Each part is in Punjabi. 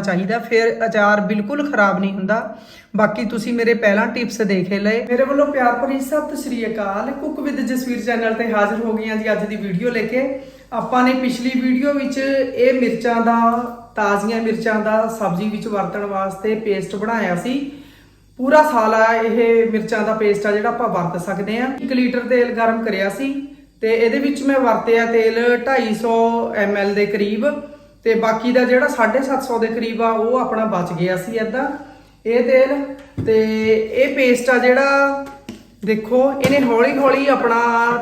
ਚਾਹੀਦਾ, ਫਿਰ ਅਚਾਰ ਬਿਲਕੁਲ ਖਰਾਬ ਨਹੀਂ ਹੁੰਦਾ। ਬਾਕੀ ਤੁਸੀਂ ਮੇਰੇ ਪਹਿਲਾਂ ਟਿਪਸ ਦੇਖੇ ਲਏ। ਮੇਰੇ ਵੱਲੋਂ ਪਿਆਰ ਭਰੀ ਸਤਿ ਸ੍ਰੀ ਅਕਾਲ। ਕੁੱਕ ਵਿਦ ਜਸਵੀਰ ਚੈਨਲ ਤੇ ਹਾਜ਼ਰ ਹੋ ਗਈਆਂ ਜੀ ਅੱਜ ਦੀ ਵੀਡੀਓ ਲੈ ਕੇ। ਆਪਾਂ ਨੇ ਪਿਛਲੀ ਵੀਡੀਓ ਵਿੱਚ ਇਹ ਮਿਰਚਾਂ ਦਾ, ਤਾਜ਼ੀਆਂ ਮਿਰਚਾਂ ਦਾ ਸਬਜ਼ੀ ਵਿੱਚ ਵਰਤਣ ਵਾਸਤੇ ਪੇਸਟ ਬਣਾਇਆ ਸੀ। ਪੂਰਾ ਸਾਲ ਆ ਇਹ ਮਿਰਚਾਂ ਦਾ ਪੇਸਟ ਆ ਜਿਹੜਾ ਆਪਾਂ ਵਰਤ ਸਕਦੇ ਆ 1 ਲੀਟਰ ਤੇਲ ਗਰਮ ਕਰਿਆ ਸੀ ਤੇ ਇਹਦੇ ਵਿੱਚ ਮੈਂ ਵਰਤਿਆ ਤੇਲ 250 ml ਦੇ ਕਰੀਬ। ਤੇ ਬਾਕੀ ਦਾ ਜਿਹੜਾ 750 ਦੇ ਕਰੀਬ ਆ, ਉਹ ਆਪਣਾ ਬਚ ਗਿਆ ਸੀ ਏਦਾਂ। ਇਹ ਤੇਲ ਤੇ ਇਹ ਪੇਸਟ ਆ ਜਿਹੜਾ, ਦੇਖੋ, ਇਹਨੇ ਹੌਲੀ ਹੌਲੀ ਆਪਣਾ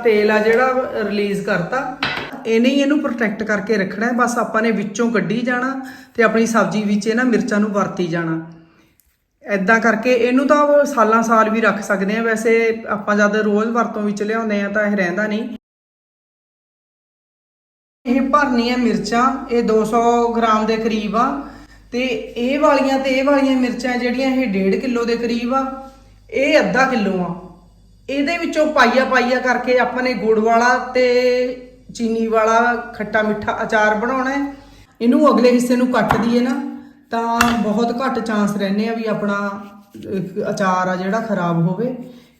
ਤੇਲ ਆ ਜਿਹੜਾ ਰਿਲੀਜ਼ ਕਰਤਾ। ਇਹਨੇ ਹੀ ਇਹਨੂੰ ਪ੍ਰੋਟੈਕਟ ਕਰਕੇ ਰੱਖਣਾ ਹੈ, ਬਸ ਆਪਾਂ ਨੇ ਵਿੱਚੋਂ ਕੱਢੀ ਜਾਣਾ ਤੇ ਆਪਣੀ ਸਬਜ਼ੀ ਵਿੱਚ ਇਹਨਾਂ ਮਿਰਚਾਂ ਨੂੰ ਵਰਤੀ ਜਾਣਾ। ਐਦਾਂ ਕਰਕੇ ਇਹਨੂੰ ਤਾਂ ਸਾਲਾਂ ਸਾਲ ਵੀ ਰੱਖ ਸਕਦੇ ਆ, ਵੈਸੇ ਆਪਾਂ ਜਦ ਰੋਜ਼ ਵਰਤੋਂ ਵਿੱਚ ਲਿਆਉਂਦੇ ਆ ਤਾਂ ਇਹ ਰਹਿੰਦਾ ਨਹੀਂ। ਇਹ ਭਰਨੀਆਂ ਮਿਰਚਾਂ, ਇਹ 200 ਗ੍ਰਾਮ ਦੇ ਕਰੀਬ ਆ। ਤੇ ਇਹ ਵਾਲੀਆਂ ਤੇ ਇਹ ਵਾਲੀਆਂ ਮਿਰਚਾਂ ਜਿਹੜੀਆਂ, ਇਹ 1.5 ਕਿਲੋ ਦੇ ਕਰੀਬ ਆ। ਇਹ ਅੱਧਾ ਕਿਲੋ ਆ। ਇਹਦੇ ਵਿੱਚੋਂ ਪਾਈਆ ਪਾਈਆ ਕਰਕੇ ਆਪਾਂ ਨੇ ਗੁੜ ਵਾਲਾ ਤੇ ਚੀਨੀ ਵਾਲਾ ਖੱਟਾ ਮਿੱਠਾ ਅਚਾਰ ਬਣਾਉਣਾ ਹੈ। ਇਹਨੂੰ ਅਗਲੇ ਹਿੱਸੇ ਨੂੰ ਕੱਟ ਦਈਏ ਨਾ, ਤਾਂ ਬਹੁਤ ਘੱਟ ਚਾਂਸ ਰਹਿੰਦੇ ਆ ਵੀ ਆਪਣਾ ਅਚਾਰ ਆ ਜਿਹੜਾ ਖਰਾਬ ਹੋਵੇ।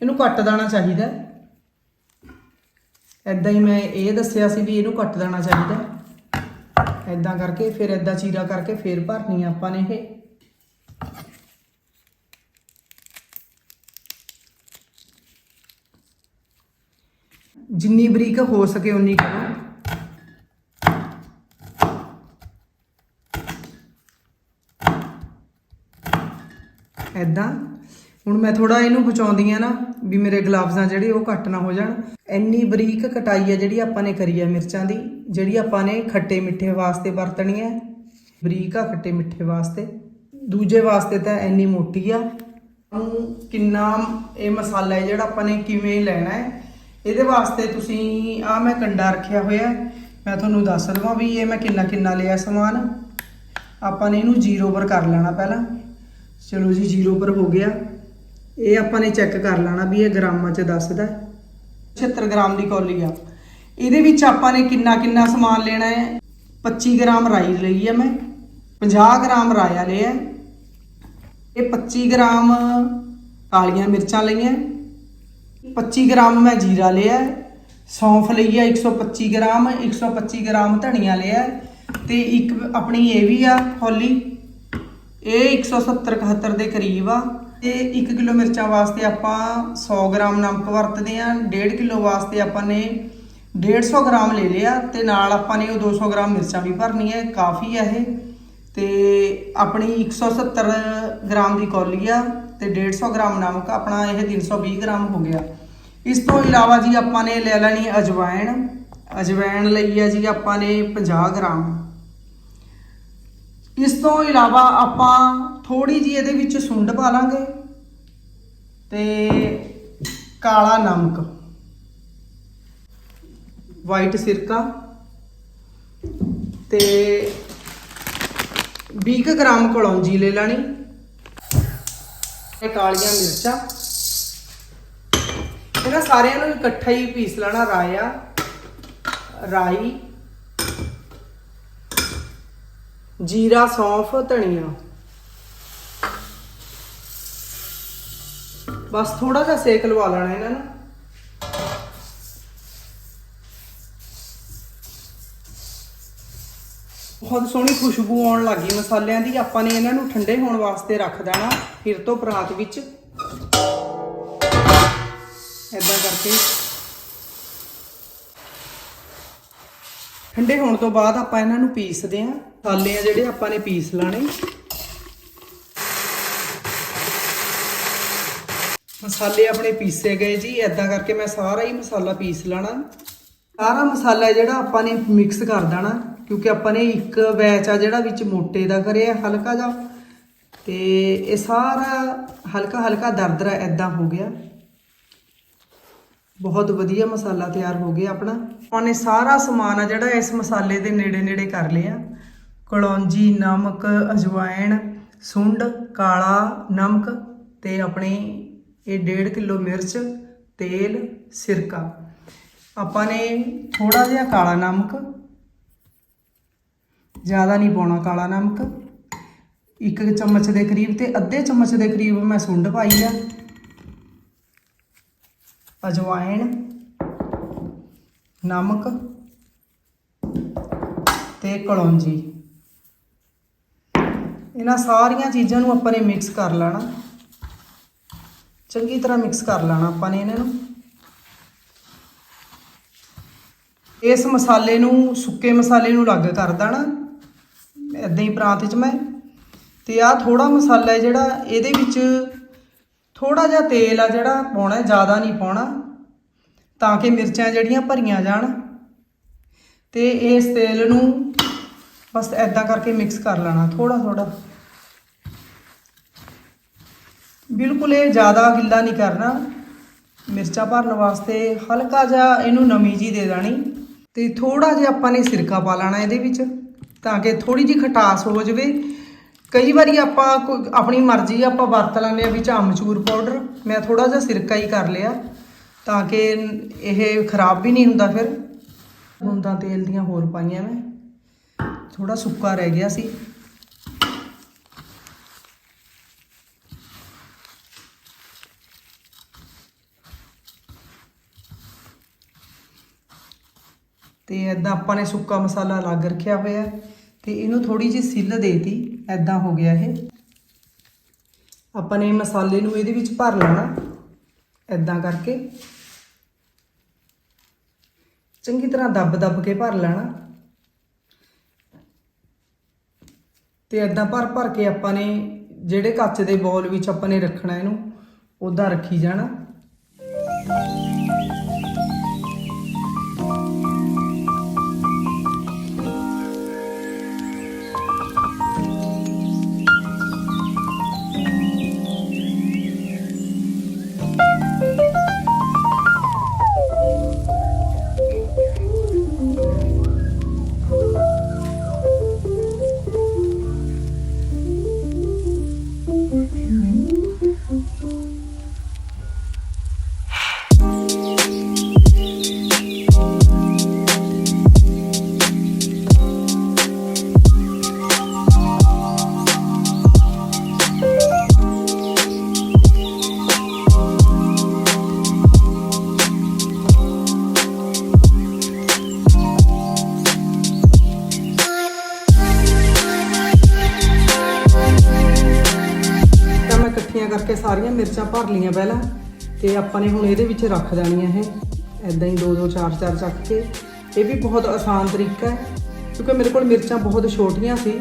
ਇਹਨੂੰ ਕੱਟ ਦੇਣਾ ਚਾਹੀਦਾ ਐਦਾਂ ਹੀ ਮੈਂ ਇਹ ਦੱਸਿਆ ਸੀ ਵੀ ਇਹਨੂੰ ਕੱਟ ਦੇਣਾ ਚਾਹੀਦਾ। ਐਦਾਂ ਕਰਕੇ ਫਿਰ ਐਦਾਂ ਚੀਰਾ ਕਰਕੇ ਫਿਰ ਭਰਨੀ ਆ ਆਪਾਂ ਨੇ ਇਹ। ਜਿੰਨੀ ਬਰੀਕ ਹੋ ਸਕੇ ਉਨੀ ਕਰੋ। ਐਦਾਂ ਹੁਣ ਮੈਂ ਥੋੜਾ ਇਹਨੂੰ ਬਚਾਉਂਦੀ ਆ ਨਾ ਵੀ ਮੇਰੇ ਗਲਾਵਜ਼ਾਂ ਜਿਹੜੇ ਉਹ ਘੱਟ ਨਾ ਹੋ ਜਾਣ। ਇੰਨੀ ਬਰੀਕ ਕਟਾਈ ਆ ਜਿਹੜੀ ਆਪਾਂ ਨੇ ਕਰੀ ਆ ਮਿਰਚਾਂ ਦੀ, ਜਿਹੜੀ ਆਪਾਂ ਨੇ ਖੱਟੇ ਮਿੱਠੇ ਵਾਸਤੇ ਵਰਤਣੀ ਹੈ ਬਰੀਕ ਆ ਖੱਟੇ ਮਿੱਠੇ ਵਾਸਤੇ। ਦੂਜੇ ਵਾਸਤੇ ਤਾਂ ਇੰਨੀ ਮੋਟੀ ਆ। ਨੂੰ ਕਿੰਨਾ ਇਹ ਮਸਾਲਾ ਹੈ ਜਿਹੜਾ ਆਪਾਂ ਨੇ ਕਿਵੇਂ ਲੈਣਾ ਹੈ। ਇਹਦੇ ਵਾਸਤੇ ਤੁਸੀਂ, ਆ ਮੈਂ ਕੰਡਾ ਰੱਖਿਆ ਹੋਇਆ ਮੈਂ ਤੁਹਾਨੂੰ ਦੱਸ ਦਵਾਂ ਵੀ ਇਹ ਮੈਂ ਕਿੰਨਾ ਕਿੰਨਾ ਲਿਆ ਸਮਾਨ। ਆਪਾਂ ਨੇ ਇਹਨੂੰ ਜ਼ੀਰੋ ਪਰ ਕਰ ਲੈਣਾ ਪਹਿਲਾਂ। ਚਲੋ ਜੀ ਜ਼ੀਰੋ ਪਰ ਹੋ ਗਿਆ। ਇਹ ਆਪਾਂ ਨੇ ਚੈੱਕ ਕਰ ਲੈਣਾ ਵੀ ਇਹ ਗ੍ਰਾਮਾਂ 'ਚ ਦੱਸਦਾ। ਹੈ। 76 ਗ੍ਰਾਮ ਦੀ ਕੌਲੀ ਆ। ਇਹਦੇ ਵਿੱਚ ਆਪਾਂ ਨੇ ਕਿੰਨਾ ਕਿੰਨਾ ਸਮਾਨ ਲੈਣਾ ਹੈ? 25 ਗ੍ਰਾਮ ਰਾਈ ਲਈ ਹੈ ਮੈਂ। 50 ਗ੍ਰਾਮ ਰਾਇਆ ਲਿਆ ਇਹ 25 ਗ੍ਰਾਮ ਕਾਲੀਆਂ ਮਿਰਚਾਂ ਲਈਆਂ 25 ਗ੍ਰਾਮ ਮੈਂ ਜੀਰਾ ਲਿਆ ਸੌਂਫ ਲਈ ਆ 125 ਗ੍ਰਾਮ 125 ਗ੍ਰਾਮ ਧਨੀਆ ਲਿਆ ਹੈ। ਤੇ ਇੱਕ ਆਪਣੀ ਇਹ ਵੀ ਆ ਹੌਲੀ ਇਹ 170 71 ਦੇ ਕਰੀਬ ਆ। ਤੇ 1 ਕਿਲੋ ਮਿਰਚਾਂ ਵਾਸਤੇ ਆਪਾਂ 100 ਗ੍ਰਾਮ ਨਮਕ ਵਰਤਦੇ ਆ 1.5 ਕਿਲੋ ਵਾਸਤੇ ਆਪਾਂ ਨੇ 150 ਗ੍ਰਾਮ ਲੈ ਲਿਆ ਤੇ ਨਾਲ ਆਪਾਂ ਨੇ ਉਹ 200 ਗ੍ਰਾਮ ਮਿਰਚਾਂ ਵੀ ਭਰਨੀ ਹੈ ਕਾਫੀ ਹੈ ਇਹ। ਤੇ ਆਪਣੀ 170 ਗ੍ਰਾਮ ਦੀ ਕੌਲੀ ਆ ਤੇ 150 ਗ੍ਰਾਮ ਨਮਕ, ਆਪਣਾ ਇਹ 320 ਗ੍ਰਾਮ ਹੋ ਗਿਆ। ਇਸ ਤੋਂ ਇਲਾਵਾ ਜੀ ਆਪਾਂ ਨੇ ਲੈ ਲੈਣੀ ਅਜਵਾਇਣ। ਅਜਵਾਇਣ ਲਈ ਆ ਜੀ ਆਪਾਂ ਨੇ 50 ਗ੍ਰਾਮ। ਇਸ ਤੋਂ ਇਲਾਵਾ ਆਪਾਂ ਥੋੜੀ ਜੀ ਇਹਦੇ ਵਿੱਚ ਸੁੰਡ ਪਾ ਲਾਂਗੇ ਤੇ ਕਾਲਾ ਨਮਕ ਵਾਈਟ ਸਿਰਕਾ ਤੇ 20 ਗ੍ਰਾਮ ਕਲੌਂਜੀ ਲੈ ਲੈਣੀ ਇਹ ਕਾਲੀਆਂ ਮਿਰਚਾਂ। ਇਹਨਾਂ ਸਾਰਿਆਂ ਨੂੰ ਇਕੱਠਾ ਹੀ ਪੀਸ ਲੈਣਾ, ਰਾਇਆ, ਰਾਈ ਜੀਰਾ, ਸੌਂਫ, ਧਨੀਆ। ਬਸ ਥੋੜਾ ਜਿਹਾ ਸੇਕ ਲਵਾ ਲੈਣਾ ਇਹਨਾਂ ਨੂੰ। ਬਹੁਤ ਸੋਹਣੀ ਖੁਸ਼ਬੂ ਆਉਣ ਲੱਗੀ ਮਸਾਲਿਆਂ ਦੀ। ਆਪਾਂ ਨੇ ਇਹਨਾਂ ਨੂੰ ਠੰਡੇ ਹੋਣ ਵਾਸਤੇ ਰੱਖ ਦੇਣਾ ਫਿਰ ਤੋਂ ਪਰਾਤ ਵਿੱਚ। ਐਦਾਂ ਕਰਕੇ। ਠੰਡੇ ਹੋਣ ਤੋਂ ਬਾਅਦ ਆਪਾਂ ਇਹਨਾਂ ਨੂੰ ਪੀਸਦੇ ਆਂ ਮਸਾਲੇ ਆ ਜਿਹੜੇ ਆਪਾਂ ਨੇ ਪੀਸ ਲਾਣੇ। ਮਸਾਲੇ ਆਪਣੇ ਪੀਸੇ ਗਏ ਜੀ ਐਦਾਂ ਕਰਕੇ ਮੈਂ ਸਾਰਾ ਹੀ ਮਸਾਲਾ ਪੀਸ ਲੈਣਾ। ਸਾਰਾ ਮਸਾਲਾ ਜਿਹੜਾ ਆਪਾਂ ਨੇ ਮਿਕਸ ਕਰ ਦੇਣਾ, ਕਿਉਂਕਿ ਆਪਾਂ ਨੇ ਇੱਕ ਬੈਚ ਆ ਜਿਹੜਾ ਵਿੱਚ ਮੋਟੇ ਦਾ ਕਰਿਆ, ਹਲਕਾ ਜਿਹਾ। ਤੇ ਇਹ ਸਾਰਾ ਹਲਕਾ ਹਲਕਾ ਦਰਦਰਾ ਐਦਾਂ ਹੋ ਗਿਆ। ਬਹੁਤ ਵਧੀਆ ਮਸਾਲਾ ਤਿਆਰ ਹੋ ਗਿਆ ਆਪਣਾ। ਉਹਨੇ ਸਾਰਾ ਸਮਾਨ ਆ ਜਿਹੜਾ ਇਸ ਮਸਾਲੇ ਦੇ ਨੇੜੇ ਨੇੜੇ ਕਰ ਲਿਆ। ਕਲੌਂਜੀ, ਨਮਕ, ਅਜਵਾਇਣ, ਸੁੰਡ, ਕਾਲਾ ਨਮਕ ਤੇ ਆਪਣੇ ਇਹ 1.5 ਕਿਲੋ ਮਿਰਚ, ਤੇਲ, ਸਿਰਕਾ। ਆਪਾਂ ਨੇ ਥੋੜਾ ਜਿਹਾ ਕਾਲਾ ਨਮਕ, ਜ਼ਿਆਦਾ ਨਹੀਂ ਪਾਉਣਾ ਕਾਲਾ ਨਮਕ। ਇੱਕ ਚਮਚ ਦੇ ਕਰੀਬ ਤੇ ਅੱਧੇ ਚਮਚ ਦੇ ਕਰੀਬ ਮੈਂ ਸੁੰਡ ਪਾਈ ਆ। ਅਜਵਾਇਣ, ਨਮਕ ਤੇ ਕਲੌਂਜੀ। ਇਹਨਾਂ ਸਾਰੀਆਂ ਚੀਜ਼ਾਂ ਨੂੰ ਆਪਾਂ ਨੇ ਮਿਕਸ ਕਰ ਲੈਣਾ। ਚੰਗੀ ਤਰ੍ਹਾਂ ਮਿਕਸ ਕਰ ਲੈਣਾ ਆਪਾਂ ਨੇ ਇਹਨਾਂ ਨੂੰ। ਇਸ ਮਸਾਲੇ ਨੂੰ, ਸੁੱਕੇ ਮਸਾਲੇ ਨੂੰ ਅਲੱਗ ਕਰ ਦੇਣਾ। ਇਦਾਂ ਹੀ ਪਰਾਤ 'ਚ ਮੈਂ। ਤੇ ਆ ਥੋੜਾ ਮਸਾਲਾ ਹੈ ਜਿਹੜਾ ਇਹਦੇ ਵਿੱਚ ਥੋੜਾ ਜਿਹਾ ਤੇਲ ਆ ਜਿਹੜਾ ਪਾਉਣਾ, ਜ਼ਿਆਦਾ ਨਹੀਂ ਪਾਉਣਾ, ਤਾਂ ਕਿ ਮਿਰਚਾਂ ਜਿਹੜੀਆਂ ਭਰੀਆਂ ਜਾਣ। ਤੇ ਇਸ ਤੇਲ ਨੂੰ ਬਸ ਐਦਾਂ ਕਰਕੇ ਮਿਕਸ ਕਰ ਲੈਣਾ ਥੋੜਾ ਥੋੜਾ ਬਿਲਕੁਲ ਇਹ ਜ਼ਿਆਦਾ ਗਿੱਲਾ ਨਹੀਂ ਕਰਨਾ। ਮਿਰਚਾਂ ਭਰਨ ਵਾਸਤੇ ਹਲਕਾ ਜਿਹਾ ਇਹਨੂੰ ਨਮੀ ਜੀ ਦੇ ਦੇਣੀ। ਤੇ ਥੋੜਾ ਜਿਹਾ ਆਪਾਂ ਨੇ ਸਿਰਕਾ ਪਾ ਲੈਣਾ ਇਹਦੇ ਵਿੱਚ, ਤਾਂ ਕਿ ਥੋੜੀ ਜਿਹੀ ਖਟਾਸ ਹੋ ਜਾਵੇ। ਕਈ ਵਾਰੀ ਆਪਾਂ ਕੋਈ, ਆਪਣੀ ਮਰਜ਼ੀ ਆਪਾਂ ਵਰਤ ਲੈਂਦੇ ਆ ਵਿੱਚ ਅਮਚੂਰ ਪਾਊਡਰ। ਮੈਂ ਥੋੜਾ ਜਿਹਾ ਸਿਰਕਾ ਹੀ ਕਰ ਲਿਆ, ਤਾਂ ਕਿ ਇਹ ਖਰਾਬ ਵੀ ਨਹੀਂ ਹੁੰਦਾ ਫਿਰ। ਬੂੰਦਾਂ ਤੇਲ ਦੀਆਂ ਹੋਰ ਪਾਈਆਂ ਮੈਂ। ਥੋੜਾ ਸੁੱਕਾ ਰਹਿ ਗਿਆ ਸੀ। ਤੇ ਐਦਾਂ ਆਪਾਂ ਨੇ ਸੁੱਕਾ ਮਸਾਲਾ ਅਲੱਗ ਰੱਖਿਆ ਹੋਇਆ ਹੈ ਤੇ ਇਹਨੂੰ ਥੋੜੀ ਜਿਹੀ ਸਿੱਲ ਦੇਤੀ ਐਦਾਂ ਹੋ ਗਿਆ ਇਹ। ਆਪਾਂ ਨੇ ਮਸਾਲੇ ਨੂੰ ਇਹਦੇ ਵਿੱਚ ਭਰ ਲੈਣਾ ਐਦਾਂ ਕਰਕੇ। ਚੰਗੀ ਤਰ੍ਹਾਂ ਦੱਬ-ਦੱਬ ਕੇ ਭਰ ਲੈਣਾ। ਤੇ ਐਦਾਂ ਭਰ-ਭਰ ਕੇ ਆਪਾਂ ਨੇ ਜਿਹੜੇ ਕੱਚ ਦੇ ਬੋਲ ਵਿੱਚ ਆਪਾਂ ਨੇ ਰੱਖਣਾ ਇਹਨੂੰ ਉਦਾਂ ਰੱਖੀ ਜਾਣਾ। ਮਿਰਚਾਂ ਭਰ ਲਈਆਂ ਪਹਿਲਾਂ ਤੇ ਆਪਾਂ ਨੇ ਹੁਣ ਇਹਦੇ ਵਿੱਚ ਰੱਖ ਦੇਣੀਆਂ ਇਹ। ਐਦਾਂ ਹੀ ਦੋ ਦੋ ਚਾਰ ਚਾਰ ਚੱਕ ਕੇ। ਇਹ ਵੀ ਬਹੁਤ ਆਸਾਨ ਤਰੀਕਾ ਹੈ, ਕਿਉਂਕਿ ਮੇਰੇ ਕੋਲ ਮਿਰਚਾਂ ਬਹੁਤ ਛੋਟੀਆਂ ਸੀ।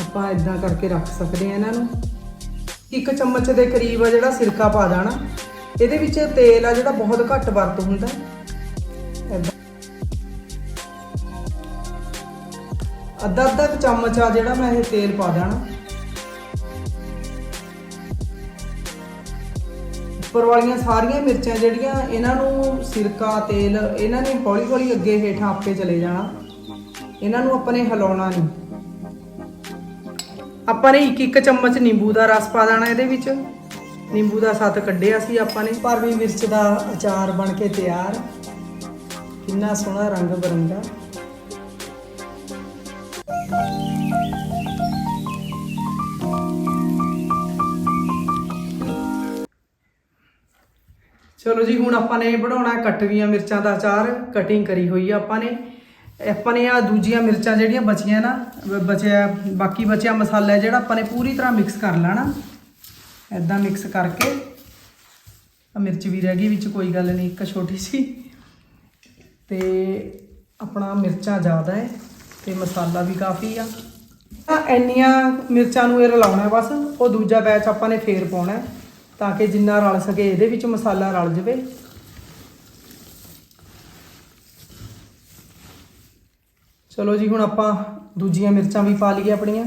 ਆਪਾਂ ਐਦਾਂ ਕਰਕੇ ਰੱਖ ਸਕਦੇ ਆ ਇਹਨਾਂ ਨੂੰ। ਇੱਕ ਚਮਚ ਦੇ ਕਰੀਬ ਆ ਜਿਹੜਾ ਸਿਰਕਾ ਪਾ ਦੇਣਾ। ਇਹਦੇ ਵਿੱਚ ਤੇਲ ਆ ਜਿਹੜਾ ਬਹੁਤ ਘੱਟ ਵਰਤ ਹੁੰਦਾ। ਅੱਧਾ ਅੱਧਾ ਚਮਚ ਆ ਜਿਹੜਾ ਮੈਂ ਇਹ ਤੇਲ ਪਾ ਦੇਣਾ। ਉੱਪਰ ਵਾਲੀਆਂ ਸਾਰੀਆਂ ਮਿਰਚਾਂ ਜਿਹੜੀਆਂ ਇਹਨਾਂ ਨੂੰ ਸਿਰਕਾ, ਤੇਲ, ਇਹਨਾਂ ਨੇ ਹੌਲੀ ਹੌਲੀ ਅੱਗੇ ਹੇਠਾਂ ਆਪੇ ਚਲੇ ਜਾਣਾ। ਇਹਨਾਂ ਨੂੰ ਆਪਾਂ ਨੇ ਹਿਲਾਉਣਾ ਨਹੀਂ। ਆਪਾਂ ਨੇ ਇੱਕ ਇੱਕ ਚਮਚ ਨਿੰਬੂ ਦਾ ਰਸ ਪਾ ਦੇਣਾ ਇਹਦੇ ਵਿੱਚ। ਨਿੰਬੂ ਦਾ ਸੱਤ ਕੱਢਿਆ ਸੀ ਆਪਾਂ ਨੇ। ਭਰਵੀਂ ਮਿਰਚ ਦਾ ਅਚਾਰ ਬਣ ਕੇ ਤਿਆਰ। ਕਿੰਨਾ ਸੋਹਣਾ ਰੰਗ ਬਰੰਗਾ। ਚਲੋ ਜੀ, ਹੁਣ ਆਪਾਂ ਨੇ ਬਣਾਉਣਾ ਹੈ ਕਟਵੀਆਂ ਮਿਰਚਾਂ ਦਾ ਅਚਾਰ ਕਟਿੰਗ ਕਰੀ ਹੋਈ ਆ ਆਪਾਂ ਨੇ। ਆਪਾਂ ਨੇ ਆ ਦੂਜੀਆਂ ਮਿਰਚਾਂ ਜਿਹੜੀਆਂ ਬਚੀਆਂ ਨਾ ਬਚਿਆ, ਬਾਕੀ ਬਚਿਆ ਮਸਾਲਾ ਜਿਹੜਾ ਆਪਾਂ ਨੇ ਪੂਰੀ ਤਰ੍ਹਾਂ ਮਿਕਸ ਕਰ ਲੈਣਾ। ਐਦਾਂ ਮਿਕਸ ਕਰਕੇ ਆ ਮਿਰਚ ਵੀ ਰਹਿ ਗਈ, ਵਿੱਚ ਕੋਈ ਗੱਲ ਨਹੀਂ, ਇੱਕ ਛੋਟੀ ਸੀ ਤੇ ਆਪਣਾ ਮਿਰਚਾਂ ਜ਼ਿਆਦਾ ਹੈ, ਤੇ ਮਸਾਲਾ ਵੀ ਕਾਫੀ ਆ। ਆ ਇੰਨੀਆਂ ਮਿਰਚਾਂ ਨੂੰ ਇਹ ਰਲਾਉਣਾ ਬਸ, ਉਹ ਦੂਜਾ ਬੈਚ ਆਪਾਂ ਨੇ ਫੇਰ ਪਾਉਣਾ ਤਾਂ ਕਿ ਜਿੰਨਾ ਰਲ ਸਕੇ ਇਹਦੇ ਵਿੱਚ ਮਸਾਲਾ ਰਲ ਜਵੇ। ਚਲੋ ਜੀ, ਹੁਣ ਆਪਾਂ ਦੂਜੀਆਂ ਮਿਰਚਾਂ ਵੀ ਪਾ ਲਈਏ ਆਪਣੀਆਂ।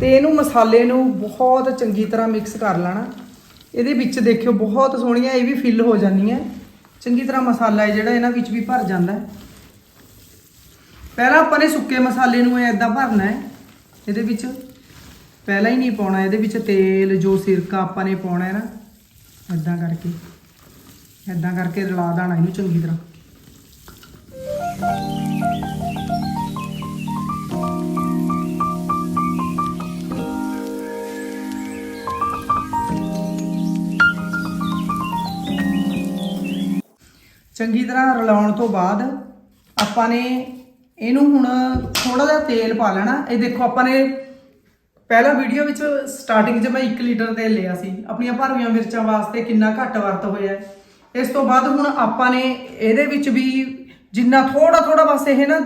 ਤੇ ਇਹਨੂੰ ਮਸਾਲੇ ਨੂੰ ਬਹੁਤ ਚੰਗੀ ਤਰ੍ਹਾਂ ਮਿਕਸ ਕਰ ਲੈਣਾ। ਇਹਦੇ ਵਿੱਚ ਦੇਖਿਓ, ਬਹੁਤ ਸੋਹਣੀਆਂ ਇਹ ਵੀ ਫਿੱਲ ਹੋ ਜਾਂਦੀਆਂ। ਚੰਗੀ ਤਰ੍ਹਾਂ ਮਸਾਲਾ ਹੈ ਜਿਹੜਾ ਇਹਨਾਂ ਵਿੱਚ ਵੀ ਭਰ ਜਾਂਦਾ ਹੈ। ਪਹਿਲਾਂ ਆਪਾਂ ਨੇ ਸੁੱਕੇ ਮਸਾਲੇ ਨੂੰ ਐਦਾਂ ਭਰਨਾ ਹੈ। ਇਹਦੇ ਵਿੱਚ ਪਹਿਲਾਂ ਹੀ ਨਹੀਂ ਪਾਉਣਾ, ਇਹਦੇ ਵਿੱਚ ਤੇਲ, ਜੋ ਸਿਰਕਾ ਆਪਾਂ ਨੇ ਪਾਉਣਾ ਹੈ ਨਾ ਇਦਾਂ ਕਰਕੇ ਇਦਾਂ ਕਰਕੇ ਰਲਾ ਦੇਣਾ ਇਹਨੂੰ ਚੰਗੀ ਤਰ੍ਹਾਂ। ਚੰਗੀ ਤਰ੍ਹਾਂ ਰਲਾਉਣ ਤੋਂ ਬਾਅਦ ਆਪਾਂ ਨੇ ਇਹਨੂੰ ਹੁਣ ਥੋੜਾ ਜਿਹਾ ਤੇਲ ਪਾ ਲੈਣਾ। ਇਹ ਦੇਖੋ, ਆਪਾਂ ਨੇ ਪਹਿਲਾ ਵੀਡੀਓ ਵਿੱਚ ਸਟਾਰਟਿੰਗ 'ਚ ਮੈਂ 1 ਲੀਟਰ ਤੇਲ ਲਿਆ ਸੀ। ਆਪਣੀਆਂ ਭਰਵੀਆਂ ਮਿਰਚਾਂ ਵਾਸਤੇ ਕਿੰਨਾ ਘੱਟ ਵਰਤ ਹੋਇਆ ਇਸ ਤੋਂ ਬਾਅਦ ਹੁਣ ਆਪਾਂ ਨੇ ਇਹਦੇ ਵਿੱਚ ਵੀ ਜਿੰਨਾ ਥੋੜਾ ਥੋੜਾ ਬਸ ਇਹ ਨਾ,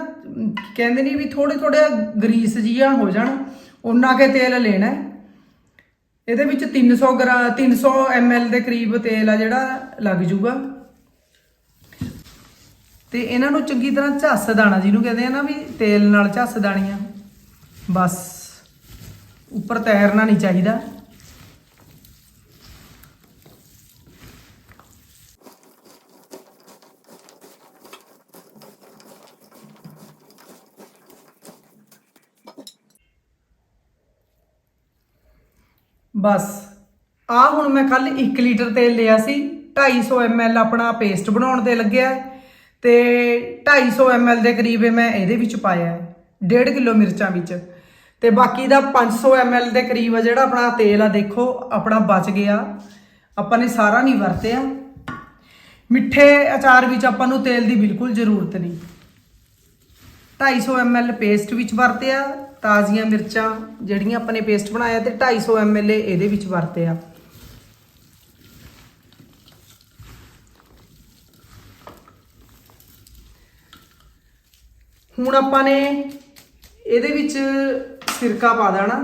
ਕਹਿੰਦੇ ਨਹੀਂ ਵੀ ਥੋੜੇ ਥੋੜੇ ਗਰੀਸ ਜੀਆ ਹੋ ਜਾਣ ਉਹਨਾਂ ਕੇ ਤੇਲ ਲੈਣਾ ਇਹਦੇ ਵਿੱਚ 300 ਗ੍ਰਾ 300 ml ਦੇ ਕਰੀਬ ਤੇਲ ਆ ਜਿਹੜਾ ਲੱਗ ਜੂਗਾ। ਤੇ ਇਹਨਾਂ ਨੂੰ ਚੰਗੀ ਤਰ੍ਹਾਂ ਝੱਸ ਦਾਣਾ, ਜਿਹਨੂੰ ਕਹਿੰਦੇ ਆ ਨਾ ਵੀ ਤੇਲ ਨਾਲ ਝੱਸ ਦਾਣੀਆਂ। ਬਸ। ਉੱਪਰ ਤੈਰਨਾ ਨਹੀਂ ਚਾਹੀਦਾ। ਬਸ ਆ ਹੁਣ ਮੈਂ ਕੱਲ 1 ਲੀਟਰ ਤੇਲ ਲਿਆ ਸੀ 250 ml ਆਪਣਾ ਪੇਸਟ ਬਣਾਉਣ ਤੇ ਲੱਗਿਆ ਹੈ ਤੇ 250 ml ਦੇ ਕਰੀਬ ਮੈਂ ਇਹਦੇ ਵਿੱਚ ਪਾਇਆ ਹੈ 1.5 ਕਿਲੋ ਮਿਰਚਾਂ ਵਿੱਚ। ਤੇ ਬਾਕੀ ਦਾ 500 ml ਦੇ ਕਰੀਬ ਆ ਜਿਹੜਾ ਆਪਣਾ ਤੇਲ ਆ, ਦੇਖੋ, ਆਪਣਾ ਬਚ ਗਿਆ। ਆਪਾਂ ਨੇ ਸਾਰਾ ਨਹੀਂ ਵਰਤਿਆ। ਮਿੱਠੇ ਅਚਾਰ ਵਿੱਚ ਆਪਾਂ ਨੂੰ ਤੇਲ ਦੀ ਬਿਲਕੁਲ ਜ਼ਰੂਰਤ ਨਹੀਂ। 250 ml ਪੇਸਟ ਵਿੱਚ ਵਰਤਿਆ, ਤਾਜ਼ੀਆਂ ਮਿਰਚਾਂ ਜਿਹੜੀਆਂ ਆਪਾਂ ਨੇ ਪੇਸਟ ਬਣਾਇਆ ਤੇ 250 ml ਇਹਦੇ ਵਿੱਚ ਵਰਤਿਆ। ਹੁਣ ਆਪਾਂ ਨੇ ਇਹਦੇ ਵਿੱਚ ਸਿਰਕਾ ਪਾ ਦੇਣਾ।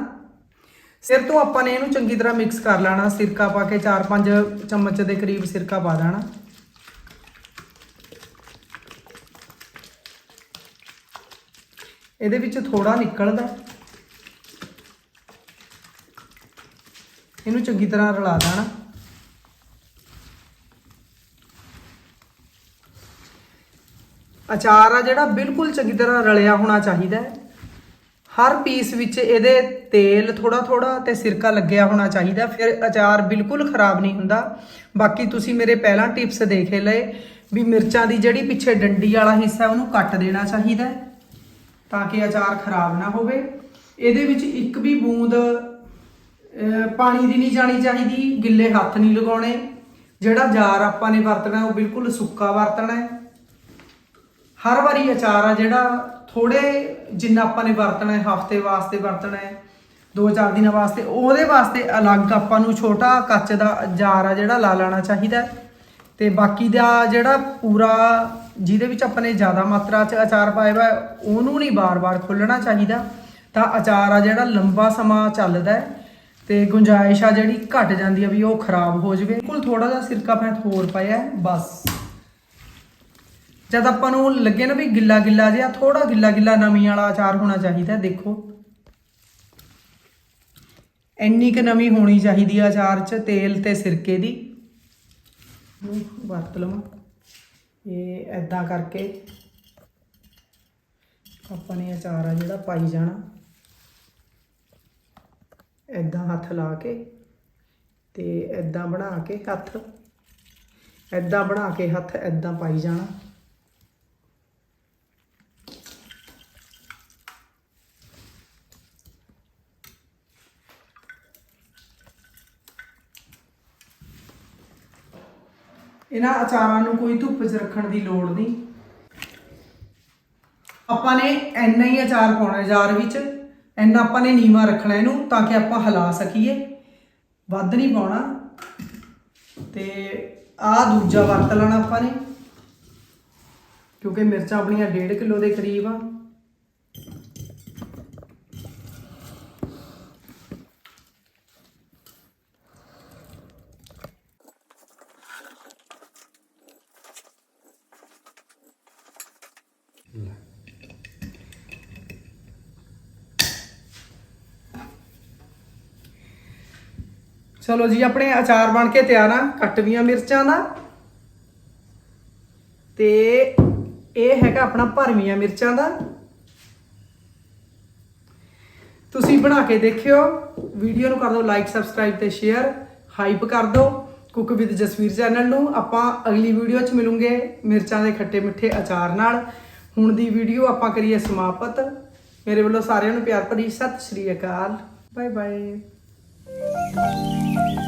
ਸਿਰ ਤੋਂ ਆਪਾਂ ਨੇ ਇਹਨੂੰ ਚੰਗੀ ਤਰ੍ਹਾਂ ਮਿਕਸ ਕਰ ਲੈਣਾ। ਸਿਰਕਾ ਪਾ ਕੇ 4-5 ਚਮਚ ਦੇ ਕਰੀਬ ਸਿਰਕਾ ਪਾ ਦੇਣਾ। ਇਹਦੇ ਵਿੱਚ ਥੋੜਾ ਨਿਕਲਦਾ। ਇਹਨੂੰ ਚੰਗੀ ਤਰ੍ਹਾਂ ਰਲਾ ਦੇਣਾ। ਅਚਾਰ ਆ ਜਿਹੜਾ ਬਿਲਕੁਲ ਚੰਗੀ ਤਰ੍ਹਾਂ ਰਲਿਆ ਹੋਣਾ ਚਾਹੀਦਾ ਹੈ। ਹਰ ਪੀਸ ਵਿੱਚ ਇਹਦੇ ਤੇਲ ਥੋੜਾ ਥੋੜਾ ਤੇ ਸਿਰਕਾ ਲੱਗਿਆ ਹੋਣਾ ਚਾਹੀਦਾ, ਫਿਰ ਅਚਾਰ ਬਿਲਕੁਲ ਖਰਾਬ ਨਹੀਂ ਹੁੰਦਾ। ਬਾਕੀ ਤੁਸੀਂ ਮੇਰੇ ਪਹਿਲਾਂ ਟਿਪਸ ਦੇਖੇ ਲਏ ਵੀ ਮਿਰਚਾਂ ਦੀ ਜਿਹੜੀ ਪਿੱਛੇ ਡੰਡੀ ਵਾਲਾ ਹਿੱਸਾ ਉਹਨੂੰ ਕੱਟ ਦੇਣਾ ਚਾਹੀਦਾ ਤਾਂ ਕਿ ਅਚਾਰ ਖਰਾਬ ਨਾ ਹੋਵੇ। ਇਹਦੇ ਵਿੱਚ ਇੱਕ ਵੀ ਬੂੰਦ ਪਾਣੀ ਦੀ ਨਹੀਂ ਜਾਣੀ ਚਾਹੀਦੀ, ਗਿੱਲੇ ਹੱਥ ਨਹੀਂ ਲਗਾਉਣੇ। ਜਿਹੜਾ ਜਾਰ ਆਪਾਂ ਨੇ ਵਰਤਣਾ, ਉਹ ਬਿਲਕੁਲ ਸੁੱਕਾ ਵਰਤਣਾ ਹੈ। ਹਰ ਵਾਰੀ ਅਚਾਰ ਆ ਜਿਹੜਾ ਥੋੜੇ ਜਿੰਨਾ ਆਪਾਂ ਨੇ ਵਰਤਣਾ ਹੈ, ਹਫ਼ਤੇ ਵਾਸਤੇ ਵਰਤਣਾ ਹੈ, ਦੋ ਚਾਰ ਦਿਨਾਂ ਵਾਸਤੇ, ਉਹਦੇ ਵਾਸਤੇ ਅਲੱਗ ਆਪਾਂ ਨੂੰ ਛੋਟਾ ਕੱਚ ਦਾ ਜਾਰ ਆ ਜਿਹੜਾ ਲਾ ਲੈਣਾ ਚਾਹੀਦਾ ਹੈ। ਤੇ ਬਾਕੀ ਦਾ ਜਿਹੜਾ ਪੂਰਾ, ਜਿਹਦੇ ਵਿੱਚ ਆਪਾਂ ਨੇ ਜ਼ਿਆਦਾ ਮਾਤਰਾ 'ਚ ਅਚਾਰ ਪਾਇਆ ਹੋਇਆ ਉਹਨੂੰ ਨਹੀਂ ਬਾਰ-ਬਾਰ ਖੋਲਣਾ ਚਾਹੀਦਾ। ਤਾਂ ਅਚਾਰ ਆ ਜਿਹੜਾ ਲੰਬਾ ਸਮਾਂ ਚੱਲਦਾ ਹੈ ਤੇ ਗੁੰਜਾਇਸ਼ ਆ ਜਿਹੜੀ ਘਟ ਜਾਂਦੀ ਆ ਵੀ ਉਹ ਖਰਾਬ ਹੋ ਜਾਵੇ। ਬਿਲਕੁਲ ਥੋੜਾ ਜਿਹਾ ਸਿਰਕਾ ਮੈਂ ਹੋਰ ਪਾਇਆ ਬਸ। ਜਦ ਆਪਾਂ ਨੂੰ ਲੱਗੇ ਨਾ ਵੀ ਗਿੱਲਾ ਗਿੱਲਾ ਜਿਹਾ ਥੋੜਾ ਗਿੱਲਾ ਗਿੱਲਾ ਨਮੀ ਵਾਲਾ ਅਚਾਰ ਹੋਣਾ ਚਾਹੀਦਾ, ਦੇਖੋ। ਇੰਨੀ ਕੁ ਨਮੀ ਹੋਣੀ ਚਾਹੀਦੀ ਆ ਅਚਾਰ 'ਚ, ਤੇਲ ਤੇ ਸਿਰਕੇ ਦੀ। ਵਰਤ ਲਵਾਂ। ਇਹ ਐਦਾਂ ਕਰਕੇ ਆਪਾਂ ਨੇ ਅਚਾਰ ਆ ਜਿਹੜਾ ਪਾਈ ਜਾਣਾ। ਐਦਾਂ ਹੱਥ ਲਾ ਕੇ ਤੇ ਐਦਾਂ ਬਣਾ ਕੇ ਹੱਥ। ਐਦਾਂ ਬਣਾ ਕੇ ਹੱਥ ਐਦਾਂ ਪਾਈ ਜਾਣਾ। ਇਹਨਾਂ ਅਚਾਰਾਂ ਨੂੰ ਕੋਈ ਧੁੱਪ 'ਚ ਰੱਖਣ ਦੀ ਲੋੜ ਨਹੀਂ। ਆਪਾਂ ਨੇ ਇੰਨਾ ਹੀ ਅਚਾਰ ਪਾਉਣਾ ਜਾਰ ਵਿੱਚ, ਇੰਨਾ ਆਪਾਂ ਨੇ ਨੀਵਾ ਰੱਖਣਾ ਇਹਨੂੰ ਤਾਂ ਕਿ ਆਪਾਂ ਹਿਲਾ ਸਕੀਏ। ਵੱਧ ਨਹੀਂ ਪਾਉਣਾ। ਤੇ ਆਹ ਦੂਜਾ ਵਰਤ ਲੈਣਾ ਆਪਾਂ ਨੇ, ਕਿਉਂਕਿ ਮਿਰਚਾਂ ਆਪਣੀਆਂ 1.5 ਕਿਲੋ ਦੇ ਕਰੀਬ ਆ। ਚਲੋ ਜੀ, ਆਪਣੇ ਅਚਾਰ ਬਣ ਕੇ ਤਿਆਰ ਆ ਕੱਟਵੀਆਂ ਮਿਰਚਾਂ ਦਾ। ਤੇ ਇਹ ਹੈਗਾ ਆਪਣਾ ਭਰਵੀਆਂ ਮਿਰਚਾਂ ਦਾ। ਤੁਸੀਂ ਬਣਾ ਕੇ ਦੇਖਿਓ, ਵੀਡੀਓ ਨੂੰ ਕਰ ਦਿਓ ਲਾਈਕ ਸਬਸਕ੍ਰਾਈਬ ਤੇ ਸ਼ੇਅਰ ਹਾਈਪ ਕਰ ਦਿਓ, ਕੁੱਕ ਵਿਦ ਜਸਵੀਰ ਚੈਨਲ ਨੂੰ। ਆਪਾਂ ਅਗਲੀ ਵੀਡੀਓ 'ਚ ਮਿਲੂਗੇ ਮਿਰਚਾਂ ਦੇ ਖੱਟੇ ਮਿੱਠੇ ਅਚਾਰ ਨਾਲ। ਹੁਣ ਦੀ ਵੀਡੀਓ ਆਪਾਂ ਕਰੀਏ ਸਮਾਪਤ। ਮੇਰੇ ਵੱਲੋਂ ਸਾਰਿਆਂ ਨੂੰ ਪਿਆਰ ਭਰੀ ਸਤਿ ਸ਼੍ਰੀ ਅਕਾਲ। Bye bye Música